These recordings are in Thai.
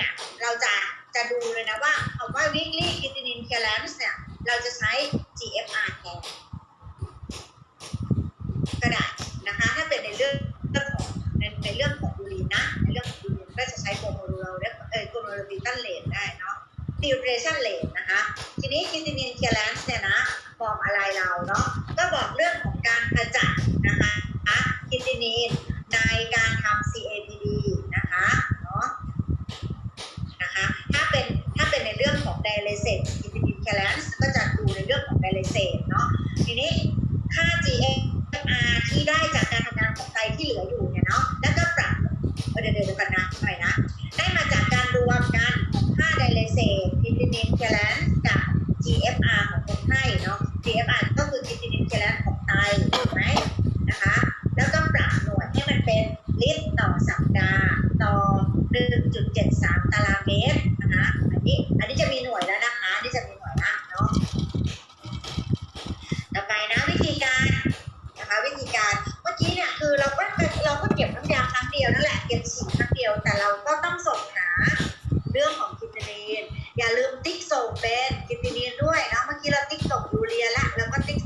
เนี่ย เราจะจะดูเลยนะว่าเอาว่า weekly creatinine านส์เนี่ย เราจะใช้ GFR แทนก็ได้นะคะ ถ้าเป็นในเรื่องเรื่ของในเรื่องของดูรีนนะ ในเรื่องของดูรีนก็จะใช้โกลโมโรลเออโกลโมโรบิตันเลนได้เนาะดิวเรชันเลนนะคะ ทีนี้คิตินินเคลนส์เนี่ยนะ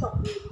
something.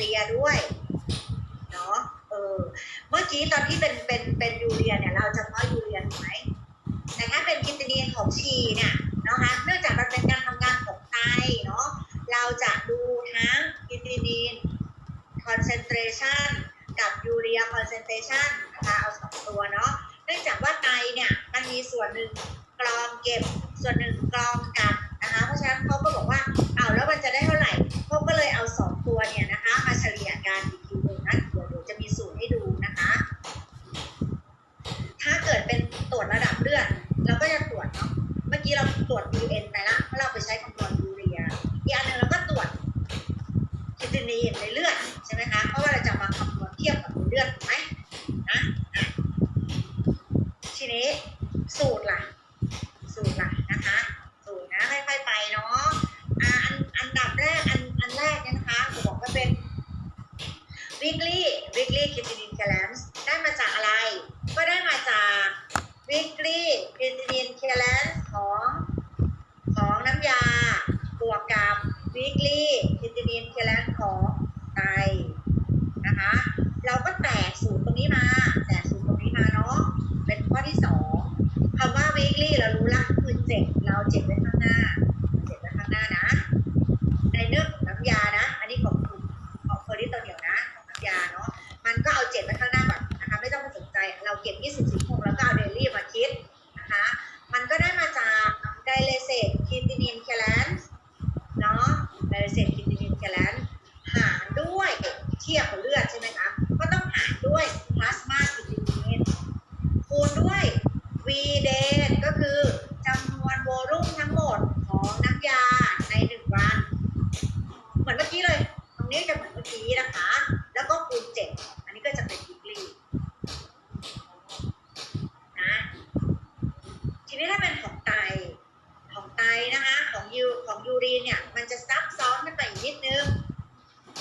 เรียด้วยเนาะเออเมื่อกี้ตอนที่เป็นเป็นเป็นยูเรียเนี่ยเราเฉพาะยูเรียถูกไหมแต่ถ้าเป็นคิตานีนของชีเนี่ยนะคะเนื่องจากมันเป็นการทำงานของไตเนาะเราจะดูทั้งคิตานีน concentration กับยูเรีย concentration นะคะเอาสองตัวเนาะเนื่องจากว่าไตเนี่ยมันมีส่วนหนึ่งกรองเก็บส่วนหนึ่งกรองกลับนะคะเพราะฉะนั้นเขาก็บอกว่าเอาแล้วมันจะได้เท่าไหร่เขาก็เลยเอาสองตัวเนี่ยนะคะ มาเฉลี่ยกันอีกทีหนึ่งนะเดี๋ยวเดี๋ยวจะมีสูตรให้ดูนะคะ ถ้าเกิดเป็น ตรวจระดับเลือดเราก็จะตรวจเนาะเมื่อกี้เราตรวจ UN ไปละเพราะเราไปใช้คำนวณยูเรียอีกอันหนึ่งเราก็ตรวจคิตานีนในเลือดใช่ไหมคะเพราะว่าเราจะมาคำนวณเทียบกับในเลือดถูกไหมนะอะทีนี้สูตรล่ะ สูตรล่ะนะคะ สูตรนะค่อยๆไปเนาะอ่าอันอันดับแรกอันอันแรกเนี่ยนะคะจะบอกว่าเป็น weekly weekly creatinine clearance ได้มาจากอะไร ก็ได้มาจาก weekly creatinine clearance ของของน้ำยาบวกกับ weekly creatinine clearance ของไตนะคะ เราก็แตกสูตรตรงนี้มา แตกสูตรตรงนี้มาเนาะ เป็นข้อที่สองคำว่า weekly เรารู้ละคือเจ็ดเราเจ็ดไว้ข้างหน้าเจ็ดไว้ข้างหน้านะ ในเรื่องของน้ำยานะ อันนี้ของคุณของเฟอร์ดิตัวเดียวนะ ของน้ำยาเนาะ มันก็เอาเจ็ดไว้ข้างหน้าก่อนนะคะ ไม่ต้องสนใจ เราเก็บ24ชั่วโมงแล้วก็เอาเดลี่มาคิดนะคะ มันก็ได้มาจากไดเลเซตคิตินินแคลนเนาะไดเลเซตคิตินินแคลนหารด้วยเทียบกับเลือดใช่ไหมคะ ก็ต้องหารด้วยพลาสมาคิตินิน คูณด้วย V d a y ก็คือจำนวนโวลุ่มทั้งหมดของน้ำยาในหนึ่งวัน เหมือนเมื่อกี้เลย ตรงนี้จะเหมือนเมื่อกี้นะคะ แล้วก็คูณเจ็ดอันนี้ก็จะเป็น weekly นะ ทีนี้ถ้าเป็นของไต ของไตนะคะ ของยูของยูรีนเนี่ย มันจะซับซ้อนขึ้นไปอีกนิดนึง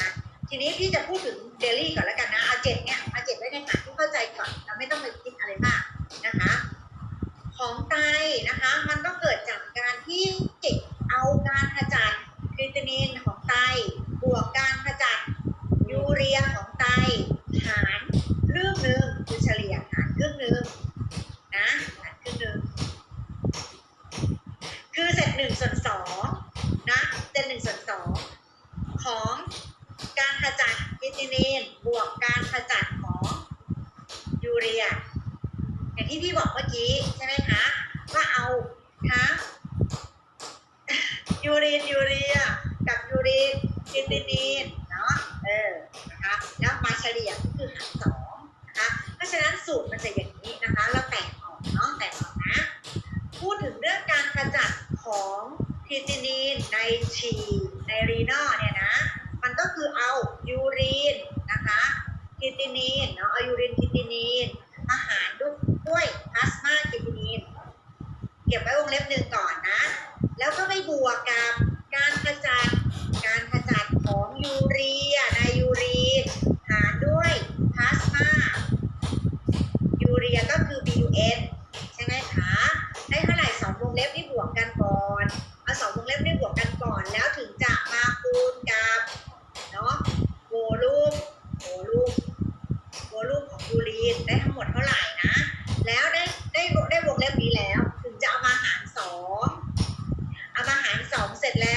นะ ทีนี้พี่จะพูดถึงเดลี่ก่อนแล้วกันนะเอาเจ็ดเนี่ยเอาเจ็ดไว้ในฐานที่เข้าใจก่อนเราไม่ต้องไปคิดอะไรมากนะคะ ของไตนะคะ มันก็เกิดจากการที่เอาการขจัดครีตินินของไตบวกการขจัดยูเรียของไตหารครึ่งหนึ่งคือเฉลี่ยหารครึ่งหนึ่งนะหารครึ่งหนึ่งคือเศษหนึ่งส่วนสองนะเศษหนึ่งส่วนสองของการขจัดครีตินินบวกการขจัดของยูเรีย อย่างที่พี่บอกเมื่อกี้ใช่ไหมคะ ว่าเอาทั้ง ยู รีนยูเรียกับยูรีนคิตินีนเนาะเออนะคะแล้วมาเฉลี่ยก็คือหารสองนะคะเพราะฉะนั้นสูตรมันจะอย่างนี้นะคะเราแตกออกเนาะแตกออกนะพูดถึงเรื่องการขจัดของคิตินีนในฉี่ในรีนอเนี่ยนะ มันก็คือเอา i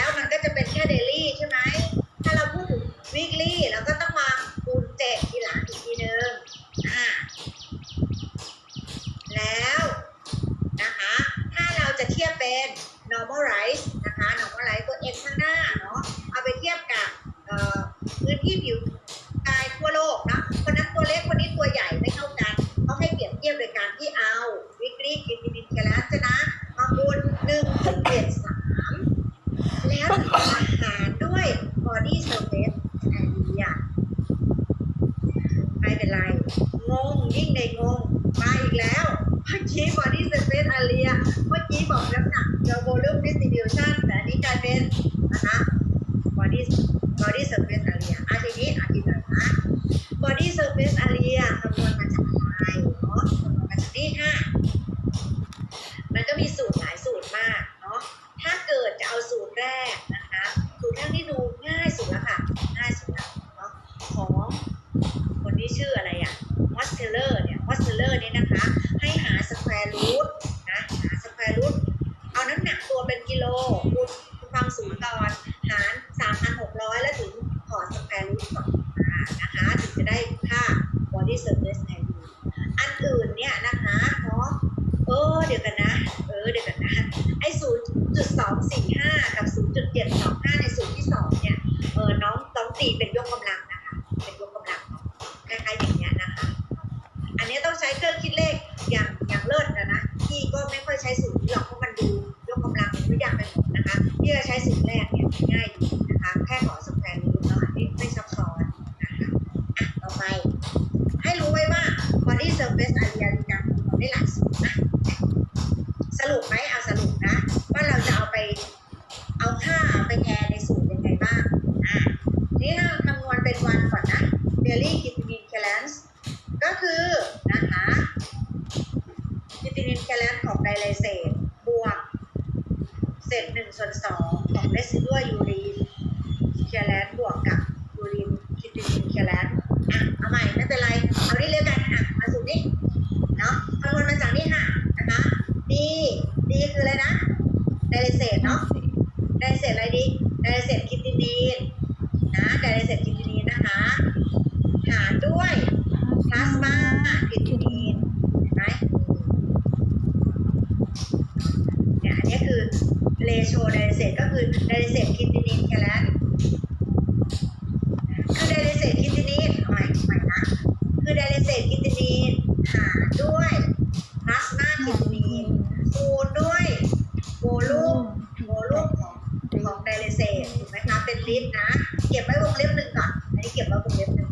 กว่าที่เซเฟสอาเลียเมื่อกี้บอกน้ำหนักเราโวลูมดิสติบิวชันแต่นี้กลายเป็นนะคะบอดี้บอดี้เซอร์เฟสอาเลียอะทีนี้อธิบายนะบอดี้เซอร์เฟสอาเลีย ที่ surface value อันอื่นเนี่ยนะคะเนาะเออเดี๋ยวกันนะ เออเดี๋ยวกันนะ ไอ้ศูนย์จุดสองสี่ห้า โชไดเซตก็คือไดเซตคิตินินแคลนคือไดเซตคิตินินใหม่ใหม่นะคือไดเซตคิตินินหาด้วยพลาสมาคิตินินคูณด้วยโวลูมโวลูมของของไดเซตถูกไหมคะเป็นลิตรนะ เก็บไว้วงเล็บหนึ่งก่อนอันนี้เก็บไว้วงเล็บหนึ่ง